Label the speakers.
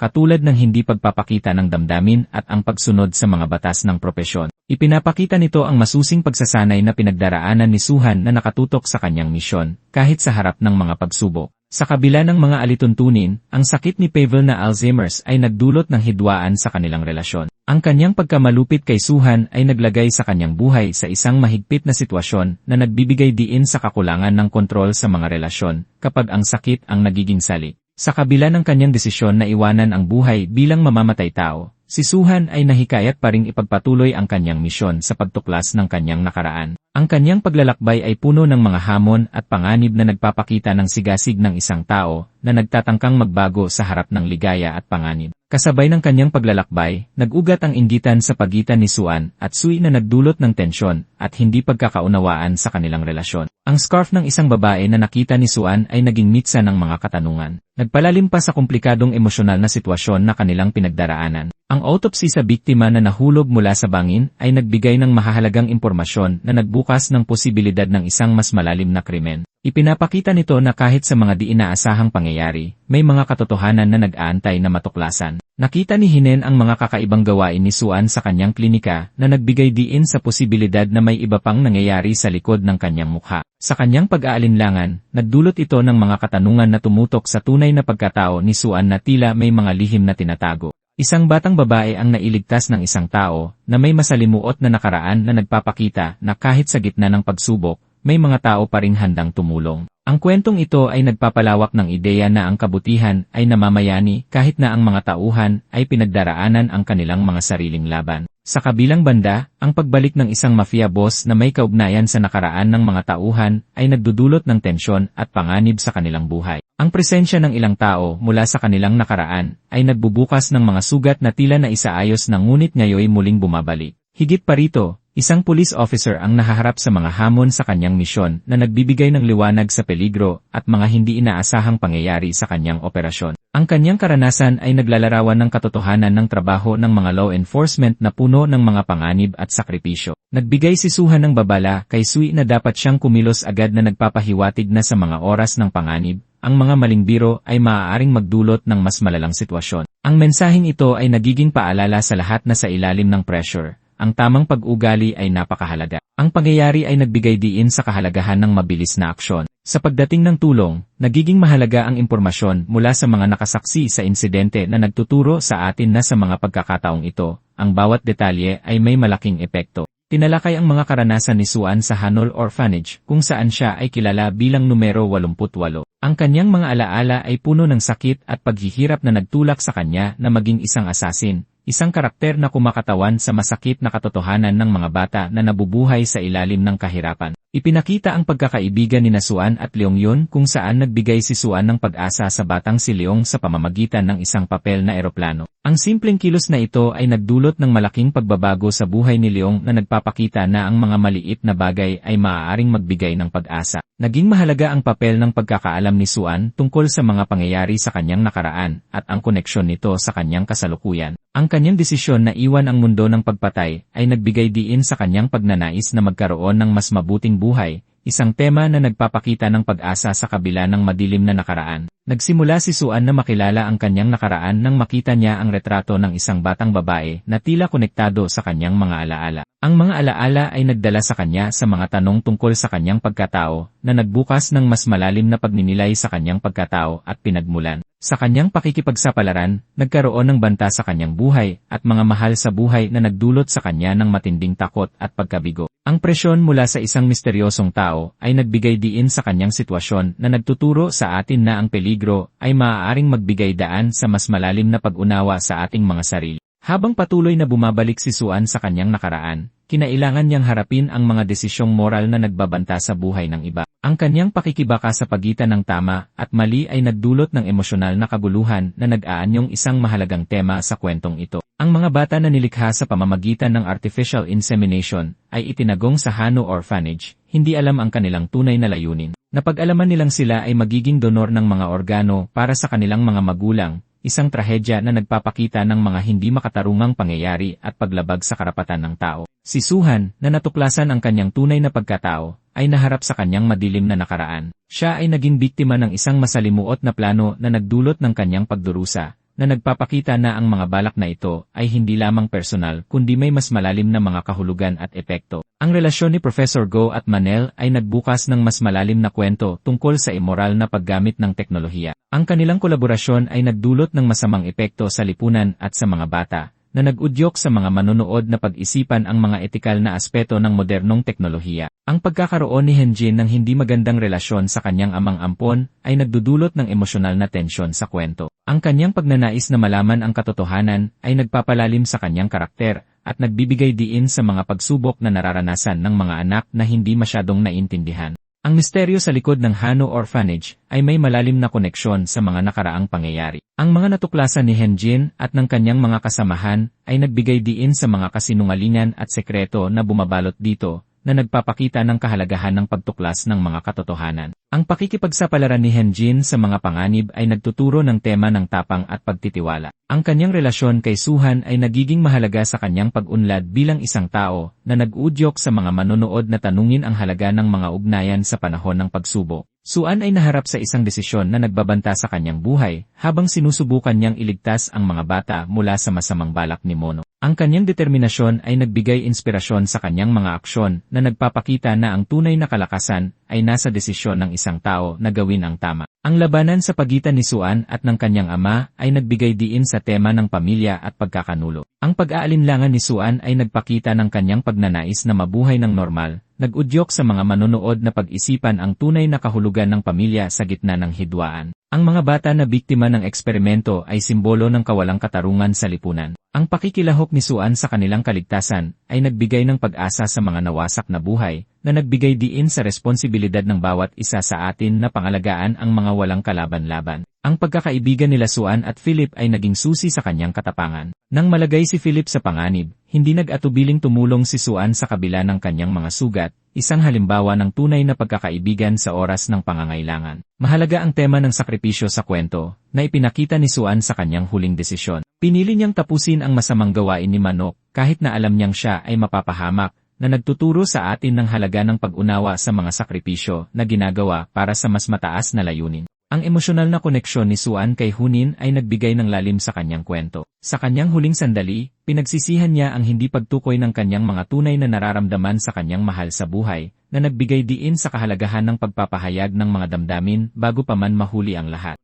Speaker 1: katulad ng hindi pagpapakita ng damdamin at ang pagsunod sa mga batas ng propesyon. Ipinapakita nito ang masusing pagsasanay na pinagdaraanan ni Suhan na nakatutok sa kanyang misyon, kahit sa harap ng mga pagsubok. Sa kabila ng mga alituntunin, ang sakit ni Pavel na Alzheimer's ay nagdulot ng hidwaan sa kanilang relasyon. Ang kanyang pagkamalupit kay Suhan ay naglagay sa kanyang buhay sa isang mahigpit na sitwasyon na nagbibigay diin sa kakulangan ng kontrol sa mga relasyon kapag ang sakit ang nagiging sali. Sa kabila ng kanyang desisyon na iwanan ang buhay bilang mamamatay tao, si Suhan ay nahikayat pa ring ipagpatuloy ang kanyang misyon sa pagtuklas ng kanyang nakaraan. Ang kanyang paglalakbay ay puno ng mga hamon at panganib na nagpapakita ng sigasig ng isang tao na nagtatangkang magbago sa harap ng ligaya at panganib. Kasabay ng kanyang paglalakbay, nag-ugat ang inggitan sa pagitan ni Suan at Sui na nagdulot ng tensyon at hindi pagkakaunawaan sa kanilang relasyon. Ang scarf ng isang babae na nakita ni Suan ay naging mitsa ng mga katanungan. Nagpalalim pa sa komplikadong emosyonal na sitwasyon na kanilang pinagdaraanan. Ang autopsy sa biktima na nahulog mula sa bangin ay nagbigay ng mahahalagang impormasyon na nagbukas ng posibilidad ng isang mas malalim na krimen. Ipinapakita nito na kahit sa mga di inaasahang pangyayari, may mga katotohanan na nag-aantay na matuklasan. Nakita ni Hinen ang mga kakaibang gawain ni Suan sa kanyang klinika na nagbigay diin sa posibilidad na may iba pang nangyayari sa likod ng kanyang mukha. Sa kanyang pag-aalinlangan, nagdulot ito ng mga katanungan na tumutok sa tunay na pagkatao ni Suan na tila may mga lihim na tinatago. Isang batang babae ang nailigtas ng isang tao na may masalimuot na nakaraan na nagpapakita na kahit sa gitna ng pagsubok, may mga tao pa ring handang tumulong. Ang kwentong ito ay nagpapalawak ng ideya na ang kabutihan ay namamayani kahit na ang mga tauhan ay pinagdaraanan ang kanilang mga sariling laban. Sa kabilang banda, ang pagbalik ng isang mafia boss na may kaugnayan sa nakaraan ng mga tauhan ay nagdudulot ng tensyon at panganib sa kanilang buhay. Ang presensya ng ilang tao mula sa kanilang nakaraan ay nagbubukas ng mga sugat na tila na isaayos na ngunit ngayoy muling bumabalik. Higit pa rito, Isang police officer ang nahaharap sa mga hamon sa kanyang misyon na nagbibigay ng liwanag sa peligro at mga hindi inaasahang pangyayari sa kanyang operasyon. Ang kanyang karanasan ay naglalarawan ng katotohanan ng trabaho ng mga law enforcement na puno ng mga panganib at sakripisyo. Nagbigay si Suhan ng babala kay Sui na dapat siyang kumilos agad na nagpapahiwatig na sa mga oras ng panganib, ang mga maling biro ay maaaring magdulot ng mas malalang sitwasyon. Ang mensaheng ito ay nagiging paalala sa lahat na sa ilalim ng pressure, ang tamang pag-ugali ay napakahalaga. Ang pangyayari ay nagbigay diin sa kahalagahan ng mabilis na aksyon. Sa pagdating ng tulong, nagiging mahalaga ang impormasyon mula sa mga nakasaksi sa insidente na nagtuturo sa atin na sa mga pagkakataong ito, ang bawat detalye ay may malaking epekto. Tinalakay ang mga karanasan ni Suan sa Hanol Orphanage kung saan siya ay kilala bilang numero 88. Ang kanyang mga alaala ay puno ng sakit at paghihirap na nagtulak sa kanya na maging isang asasin, isang karakter na kumakatawan sa masakit na katotohanan ng mga bata na nabubuhay sa ilalim ng kahirapan. Ipinakita ang pagkakaibigan ni Nasuan at Leong Yun kung saan nagbigay si Suan ng pag-asa sa batang si Leong sa pamamagitan ng isang papel na eroplano. Ang simpleng kilos na ito ay nagdulot ng malaking pagbabago sa buhay ni Leong na nagpapakita na ang mga maliit na bagay ay maaaring magbigay ng pag-asa. Naging mahalaga ang papel ng pagkakaalam ni Suan tungkol sa mga pangyayari sa kanyang nakaraan at ang koneksyon nito sa kanyang kasalukuyan. Ang kanyang desisyon na iwan ang mundo ng pagpatay ay nagbigay diin sa kanyang pagnanais na magkaroon ng mas mabuting buhay, isang tema na nagpapakita ng pag-asa sa kabila ng madilim na nakaraan. Nagsimula si Suan na makilala ang kanyang nakaraan nang makita niya ang retrato ng isang batang babae na tila konektado sa kanyang mga alaala. Ang mga alaala ay nagdala sa kanya sa mga tanong tungkol sa kanyang pagkatao na nagbukas ng mas malalim na pagninilay sa kanyang pagkatao at pinagmulan. Sa kanyang pakikipagsapalaran, nagkaroon ng banta sa kanyang buhay at mga mahal sa buhay na nagdulot sa kanya ng matinding takot at pagkabigo. Ang presyon mula sa isang misteryosong tao ay nagbigay diin sa kanyang sitwasyon na nagtuturo sa atin na ang peligro ay maaaring magbigay daan sa mas malalim na pag-unawa sa ating mga sarili. Habang patuloy na bumabalik si Suan sa kanyang nakaraan, kinailangan niyang harapin ang mga desisyong moral na nagbabanta sa buhay ng iba. Ang kanyang pakikibaka sa pagitan ng tama at mali ay nagdulot ng emosyonal na kaguluhan na nag-aanyong isang mahalagang tema sa kwentong ito. Ang mga bata na nilikha sa pamamagitan ng artificial insemination ay itinagong sa Hano Orphanage, hindi alam ang kanilang tunay na layunin. Napag-alaman nilang sila ay magiging donor ng mga organo para sa kanilang mga magulang, isang trahedya na nagpapakita ng mga hindi makatarungang pangyayari at paglabag sa karapatan ng tao. Si Suhan, na natuklasan ang kanyang tunay na pagkatao, ay naharap sa kanyang madilim na nakaraan. Siya ay naging biktima ng isang masalimuot na plano na nagdulot ng kanyang pagdurusa, na nagpapakita na ang mga balak na ito ay hindi lamang personal kundi may mas malalim na mga kahulugan at epekto. Ang relasyon ni Professor Go at Manel ay nagbukas ng mas malalim na kwento tungkol sa immoral na paggamit ng teknolohiya. Ang kanilang kolaborasyon ay nagdulot ng masamang epekto sa lipunan at sa mga bata, na nag-udyok sa mga manonood na pag-isipan ang mga etikal na aspeto ng modernong teknolohiya. Ang pagkakaroon ni Henjin ng hindi magandang relasyon sa kanyang amang ampon ay nagdudulot ng emosyonal na tensyon sa kwento. Ang kanyang pagnanais na malaman ang katotohanan ay nagpapalalim sa kanyang karakter at nagbibigay diin sa mga pagsubok na nararanasan ng mga anak na hindi masyadong naintindihan. Ang misteryo sa likod ng Hano Orphanage ay may malalim na koneksyon sa mga nakaraang pangyayari. Ang mga natuklasan ni Henjin at ng kanyang mga kasamahan ay nagbigay diin sa mga kasinungalingan at sekreto na bumabalot dito na nagpapakita ng kahalagahan ng pagtuklas ng mga katotohanan. Ang pakikipagsapalaran ni Henjin sa mga panganib ay nagtuturo ng tema ng tapang at pagtitiwala. Ang kanyang relasyon kay Suhan ay nagiging mahalaga sa kanyang pag-unlad bilang isang tao na nag-udyok sa mga manonood na tanungin ang halaga ng mga ugnayan sa panahon ng pagsubok. Suan ay naharap sa isang desisyon na nagbabanta sa kanyang buhay habang sinusubukan niyang iligtas ang mga bata mula sa masamang balak ni Mono. Ang kanyang determinasyon ay nagbigay inspirasyon sa kanyang mga aksyon na nagpapakita na ang tunay na kalakasan ay nasa desisyon ng isang tao na gawin ang tama. Ang labanan sa pagitan ni Suan at ng kanyang ama ay nagbigay diin sa tema ng pamilya at pagkakanulo. Ang pag-aalinlangan ni Suan ay nagpakita ng kanyang pagnanais na mabuhay ng normal, nag-udyok sa mga manonood na pag-isipan ang tunay na kahulugan ng pamilya sa gitna ng hidwaan. Ang mga bata na biktima ng eksperimento ay simbolo ng kawalang katarungan sa lipunan. Ang pakikilahok ni Suan sa kanilang kaligtasan ay nagbigay ng pag-asa sa mga nawasak na buhay, na nagbigay diin sa responsibilidad ng bawat isa sa atin na pangalagaan ang mga walang kalaban-laban. Ang pagkakaibigan nila Suan at Philip ay naging susi sa kanyang katapangan. Nang malagay si Philip sa panganib, hindi nag-atubiling tumulong si Suan sa kabila ng kanyang mga sugat, isang halimbawa ng tunay na pagkakaibigan sa oras ng pangangailangan. Mahalaga ang tema ng sakripisyo sa kwento, na ipinakita ni Suan sa kanyang huling desisyon. Pinili niyang tapusin ang masamang gawain ni Manok, kahit na alam niyang siya ay mapapahamak, na nagtuturo sa atin ng halaga ng pag-unawa sa mga sakripisyo na ginagawa para sa mas mataas na layunin. Ang emosyonal na koneksyon ni Suan kay Hunin ay nagbigay ng lalim sa kanyang kwento. Sa kanyang huling sandali, pinagsisihan niya ang hindi pagtukoy ng kanyang mga tunay na nararamdaman sa kanyang mahal sa buhay, na nagbigay diin sa kahalagahan ng pagpapahayag ng mga damdamin bago pa man mahuli ang lahat.